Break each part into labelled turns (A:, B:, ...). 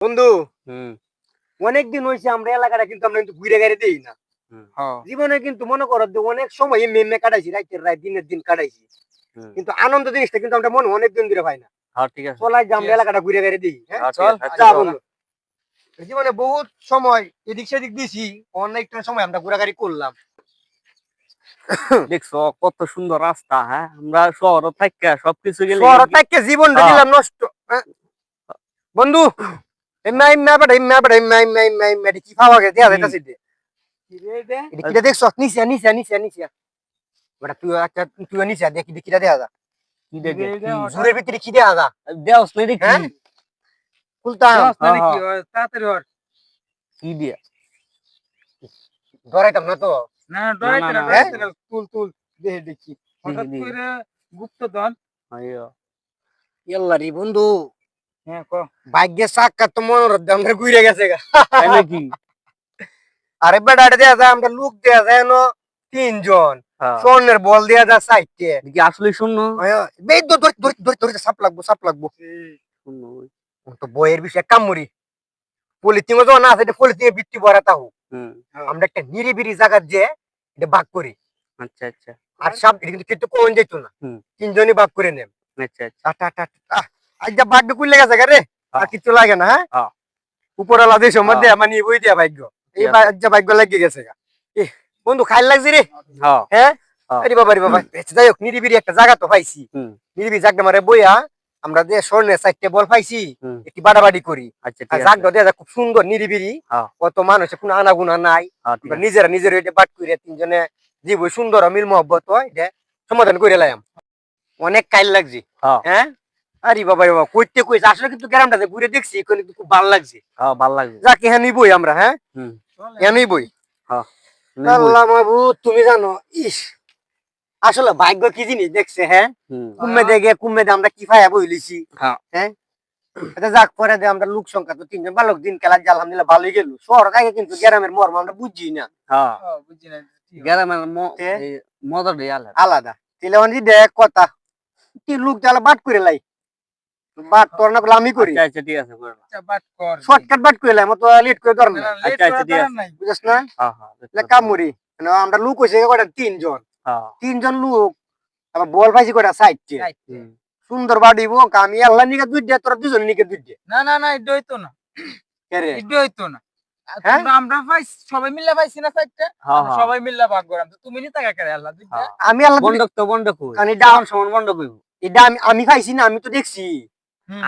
A: বন্ধু
B: হুম।
A: অনেকদিন হয়েছে আমরা এলাকাটা কিন্তু আমরা কিন্তু ঘুরে গাড়ি দিই না।
B: হ্যাঁ।
A: জীবনে কিন্তু মনে করো যে অনেক সময় এমনি কাটাইছি রাতের রাত দিনের দিন কাটাইছি। কিন্তু আনন্দ জিনিসটা কিন্তু আমরা মনে অনেক দিন ধরে পাই না।
B: হ্যাঁ ঠিক আছে।
A: চলাই যে আমরা এলাকাটা ঘুরে গাড়ি দিই হ্যাঁ?
B: আছে,
A: যা
B: চল।
A: বন্ধু। জীবনে বহুত সময় এদিক সেদিক দিছি অনেকটা সময় আমরা ঘোরাঘুরি করলাম।
B: দেখছ কত সুন্দর রাস্তা হ্যাঁ? আমরা শহর থাকা সবকিছু গেলে
A: শহর থেকে জীবনটা। দিলাম নষ্ট? বন্ধু এমনা এমনা বেটা এমনা বেটা এমনা এমনা এমনা এমনা এটা কি পাওয়া গেছে দেয়া যাইতাছে এটা এটা কিটা দেখছ? নিচে নিচে নিচে নিচে বেটা তুই আচ্ছা তুই নিচে দেখি দেখি দেখা যা।
B: কি দেখে কি?
A: জুরের ভিতরে কি দেখা যা?
B: দেওস নাই দেখি?
A: খুলতাম
C: তাড়াতাড়ি হর
B: কি দিয়া?
A: ধরাইতাম না তো?
C: না না
B: না,
C: না
B: না,
C: ডরাইতে না তুল তুল দেখে। দেখি হঠাৎ করে গুপ্তধন।
B: আইয়ো
A: ইয়াল্লা রে বন্ধু।
C: ক
A: ভাগ্যের সাক্ষাৎ তো মনোরথ আমরা ঘুরে গেছে
B: নাকি?
A: আরে বেটা এটা দেয়া যায় আমরা লোক দেয়া যায় না তিনজন।
B: হ্যাঁ।
A: স্বর্ণের বল দেয়া যায় সাইডে
B: কি আসলে শুনো
A: বেদ ধর ধর ধর ধর সাপ লাগবো সাপ লাগবো। তো বইয়ের বিষয়ে কামড়ি। পলিথিনও যখন আছে এটা পলিথিনে বৃত্তি ভরা তাও।
B: হুম।
A: আমরা একটা নিরিবিরি জায়গা যে এটা ভাগ করি।
B: আচ্ছা আচ্ছা।
A: আর সাপ এটা কিন্তু কিন্তু কোন যেত না। তিনজনই ভাগ করে নেন
B: আচ্ছা আচ্ছা।
A: যা ভাগ্য কুইলে গেছে গা রে? আর
B: হ্যাঁ।
A: কিছু লাগে না হ্যাঁ?
B: হ্যাঁ।
A: উপরওয়ালা দেশের মধ্যে মানে বই দিয়া ভাগ্য। এই যা ভাগ্য লাগিয়ে গেছে গা। বন্ধু খাইল লাগছে রে?
B: হ্যাঁ।
A: হ্যাঁ?
B: হ্যাঁ।
A: আরে বাবা রে বাবা। যাই হোক নিরিবিরি একটা জায়গা তো পাইছি। নিরিবিরি জায়গা মারে বইয়া আমরা যে স্বর্ণের চারটে বল পাইছি। একটি বাড়াবাড়ি করি।
B: আচ্ছা
A: জায়গা দেখা খুব সুন্দর নিরিবিরি।
B: হ্যাঁ।
A: কত মানুষের কোনো আনাগুনা নাই।
B: হ্যাঁ
A: নিজেরা নিজের বাট করে তিনজনে জীব সুন্দর মিল মহব্বত হয় সমাধান করে লাইম অনেক কাইল লাগছে।
B: হ্যাঁ।
A: হ্যাঁ আরে বাবা বাবা কইতে কইছে। আসলে কিন্তু গ্রামটাতে ঘুরে দেখছি এখন কিন্তু খুব ভালো লাগছে।
B: হ্যাঁ ভালো লাগছে।
A: যাকে হ্যাঁ নিবই আমরা হ্যাঁ?
B: হুম।
A: হ্যাঁ নিবই?
B: নিবই।
A: আল্লাহ মাহবুব তুমি জানো ইস আসলে ভাগ্য কি জিনিস দেখছে হ্যাঁ?
B: হুম।
A: কুম্মে দেখে কুম্মে দে আমরা কি ফায়া বইলিছি
B: হ্যাঁ।
A: হ্যাঁ? আচ্ছা যাক পরে দে আমরা লোক সংখ্যা তো তিনজন বালক দিন খেলা যে আলহামদুলিল্লাহ ভালোই গেল। শহর থেকে কিন্তু গ্রামের মর্ম আমরা বুঝি না।
B: হ্যাঁ।
C: হ্যাঁ, বুঝছি না।
B: গ্রামের মজাটাই আলাদা।
A: আলাদা। তেলে অনেক দেখ কথা কি লোক জ্বালা বাট করে লাই। বাট তোর না আমি করি।
B: আচ্ছা আচ্ছা ঠিক আছে করে
C: আচ্ছা, বাট কর।
A: শর্টকাট বাট করে মতো লেট করে
C: না,
A: না।
C: না, late
B: আচ্ছা, আচ্ছা, ঠিক আছে।
A: বুঝছ না?
B: হ্যাঁ হ্যাঁ
A: লে কামুরি। না, আমরা লোক তিনজন।
B: হ্যাঁ।
A: তিনজন লোক আবার বল পাইছি কটা সাইডে। সুন্দর বাড়ি বোক আমি আল্লাহ নিকে দুই দে তোরা দুজন নিকে দুই দে।
C: না না না এটা হইতো না।
A: কে রে?
C: এটা হইতো না। আর
A: হ্যাঁ?
C: আমরা পাইছি সবাই মিলে পাইছি না সাইডটা
B: হ্যাঁ হ্যাঁ।
C: সবাই মিলে ভাগ করাম। তো তুমি আল্লাহ।
A: আমি আল্লাহ দুই-
B: বন্ধক তো বন্ধক সমান বন্ধক
A: এটা আমি আমি খাইছি না আমি তো দেখছি।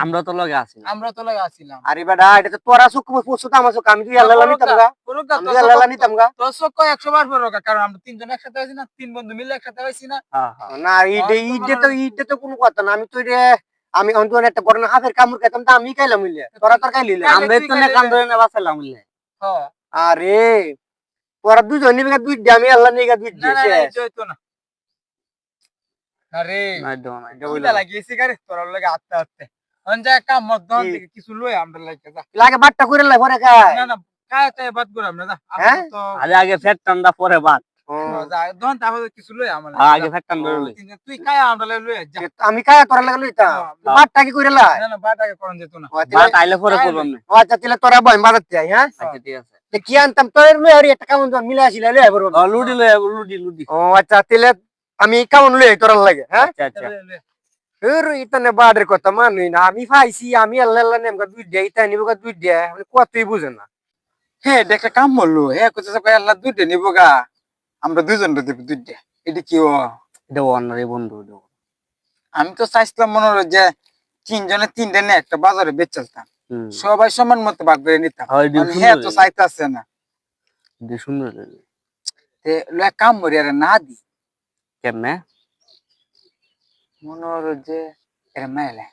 B: আমরা তো লগে আছি
C: আমরা তো লাগে আসিলাম
A: আরে বেটা এটা তো তোরা চোখ পড়ছো তো আমার চোখ আমি তুই আল্লাহ নিতাম গা। আমি আল্লাহ নিতাম গা।
C: তোর চোখ কয় একশো বার পড়ো কারণ আমরা তিনজন একসাথে হয়েছি না তিন বন্ধু মিলে একসাথে হয়েছি না।
B: হ্যাঁ হ্যাঁ।
A: না ইডে ইডে তো ইডে তো কোনো কথা না। আমি তো রে আমি অন্তত একটা ঘটনা হাফের কামড় খাইতাম তো আমি খাইলাম মিলে তোরা তোর খাইলি।
B: আমরা তো না কান ধরে না বাঁচালাম বুঝলে
C: হ্যাঁ।
A: আরে তোরা দুজন নিবি দুই আমি আল্লাহ নিয়ে দুই
C: না না না এটা না। আরে লাগিয়েছি গারে তোর লাগে আত্মা আত্মা অন যা কাম মধ্যন
A: কি?
C: থেকে কিছু লই আমরা লাগে যা।
A: লাগে বাট্টা করে লাই পরে খায়।
C: না না কায় তাই বাদ করে আমরা যা।
A: হ্যাঁ?
C: তো
B: আরে আগে পরে বাদ।
C: কায়
A: আমি। বাট্টা কি করে লাই
C: না না বাটাকে করন যেত না।
A: ও,
B: আইলে পরে
C: তাই
B: করবাম
A: আচ্ছা তাহলে তোরা বই বাজাতে যাই হ্যাঁ?
B: আচ্ছা ঠিক আছে।
A: কি আনতাম তোর লই আর একটা কেমন মিলে আসিলা লই আইবো
B: লুডি লই লুডি লুডি।
A: ও আচ্ছা তাহলে আমি কেমন লই আই তোরা লাগে হ্যাঁ?
B: আচ্ছা আচ্ছা।
A: ইতানে বাড়ির কথা মানুই না আমি পাইছি আমি আল্লাহ আল্লাহ নেমকা দুই দে ইতা নিব দুই দে কতই বুঝে না
C: হ্যাঁ এটা একটা কাম বলল হ্যাঁ কোথায় কয় আল্লাহ দুইটা নিব গা আমরা দুইজন দেব দুইটা এটা কি ও
B: এটা অন্যারে বন্ধু
C: আমি তো চাইছিলাম মনে হলো যে তিনজনে তিনটা নিয়ে একটা বাজারে বেচালতাম সবাই সমান মতো ভাগ করে নিতাম
B: হয়
C: তো চাইতেছে না
B: সুন্দর
C: কাম করি আরে না দি
B: কেমনে
C: মনে হলো যে এরা মেলে।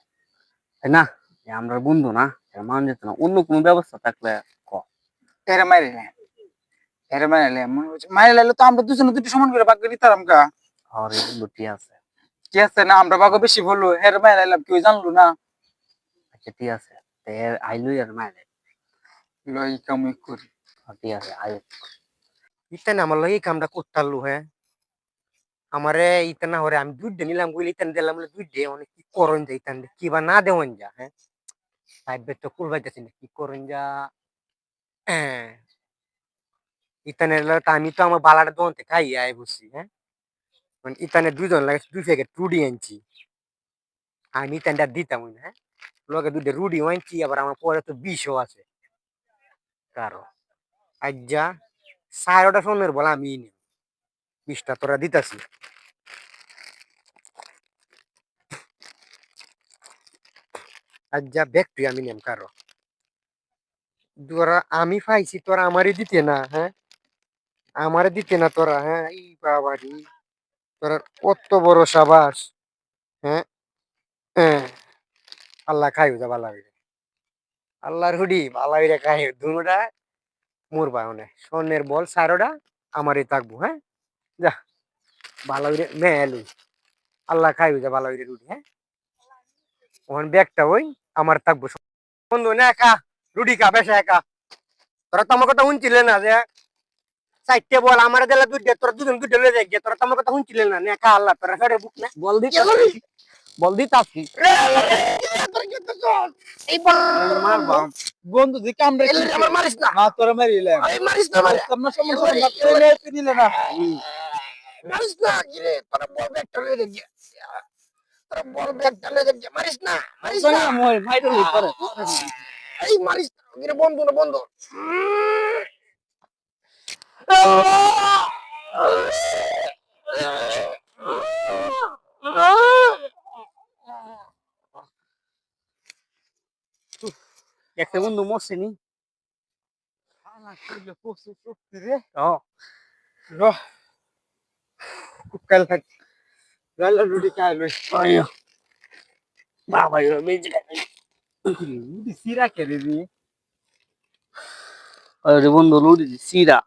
B: না? আমরা বন্ধু না এটা মান যেত না। অন্য কোনো ব্যবস্থা থাকলে ক?
C: এরা মারিলে এরা মারিলে মনে হচ্ছে মারিলে তো আমরা দুজনে দুটো সমান করে ভাগ করে নিতাম গা।
B: আর বন্ধু ঠিক আছে?
C: কি আছে না? আমরা ভাগ বেশি বলল এর মারিলে কেউ জানলো না।
B: আচ্ছা ঠিক আছে। তে আইলই আর মাইলে
C: লই কামই করি।
B: ঠিক আছে আই
A: ইতানে আমার লাগে কামটা করতারলু হ্যাঁ? আমারে ইতানা হরে আমি দুই দে নিলাম কইলে ইতান দিলাম বলে দুই দে অনেক কি করন যাই ইতান কি বা না দেওয়ান যা হ্যাঁ? বেড তো কুল পাইতেছি না কি করেন যা? হ্যাঁ। ইতানের লাগে আমি তো আমার বালাটা থেকে খাই আয় বসছি হ্যাঁ? মানে ইতানের দুইজন লাগে দুই প্যাকেট রুডি আনছি। আমি ইতানটা দিতাম না, হ্যাঁ? লগে দুটো রুডি আনছি আবার আমার পরে তো বিষও আছে। কারও। আজ যা সাড়েটা সোনের বলা আমি নেব। বিষটা তোরা দিতাছি। আজ যা ব্যাগ তুই আমি নেম কারও। তোরা আমি পাইছি, তোরা আমারই দিতে না হ্যাঁ? আমারে দিতে না তোরা হ্যাঁ? এই বাবারি। তোরা কত বড় সাবাস হ্যাঁ? হ্যাঁ। আল্লাহ খাই যা বালা হইরে আল্লাহর হুডি বালা হইরে খাই দুটা মরবা মানে স্বর্ণের বল সারোটা আমারই থাকব হ্যাঁ? যা বালা হইরে মেলুই আল্লাহ খাই যা বালা হইরে রুটি হ্যাঁ? ওখান ব্যাগটা ওই আমার থাকব। বন্ধু না একা রুটি খা বেশ একা তোরা তো আমার কথা শুনছিলে না যে চারটে বল আমার দিলে দুধ তোরা দুজন দুধ লয়ে যাই তোরা তো আমার কথা শুনছিলে না। খা আল্লাহ তোরা ফেরে বুক না।
B: বল দি বল দি তাসি
C: বন্ধু যে কামড়ে
A: আমার মারিস না।
C: না তোরা মারিলে।
A: মারিস না মারিস
C: সমস্যা না নিলে না।
A: মারিস না কিরে তোরা বল ব্যাগটা লয়ে যাই তোরা বল ব্যাগটা লয়ে যাই মারিস না মারিস না।
B: মই মাইরে লই করে
A: এই মারিস না কিরে বন্ধু না বন্ধু।
B: একটা বন্ধু মরছে নি?
C: শালা প্রচুর শক্তি রে।
B: ও
C: রে রে?
B: আরে বন্ধু লুডি সিরা।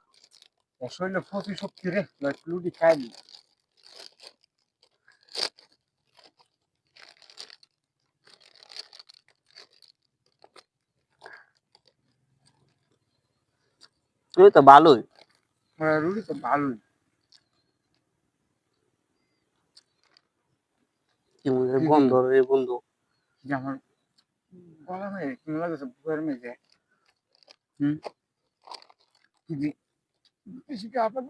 C: শরীরে প্রচুর শক্তি রে লয় রুটি
B: তো ভালোই।
C: রুটি তো ভালোই।
B: কি মনে বন্ধু রে বন্ধু।
C: যে আমার গলা মেয়ে কেমন লাগছে বুকের মেঝে। হুম। বেশি কা আপনার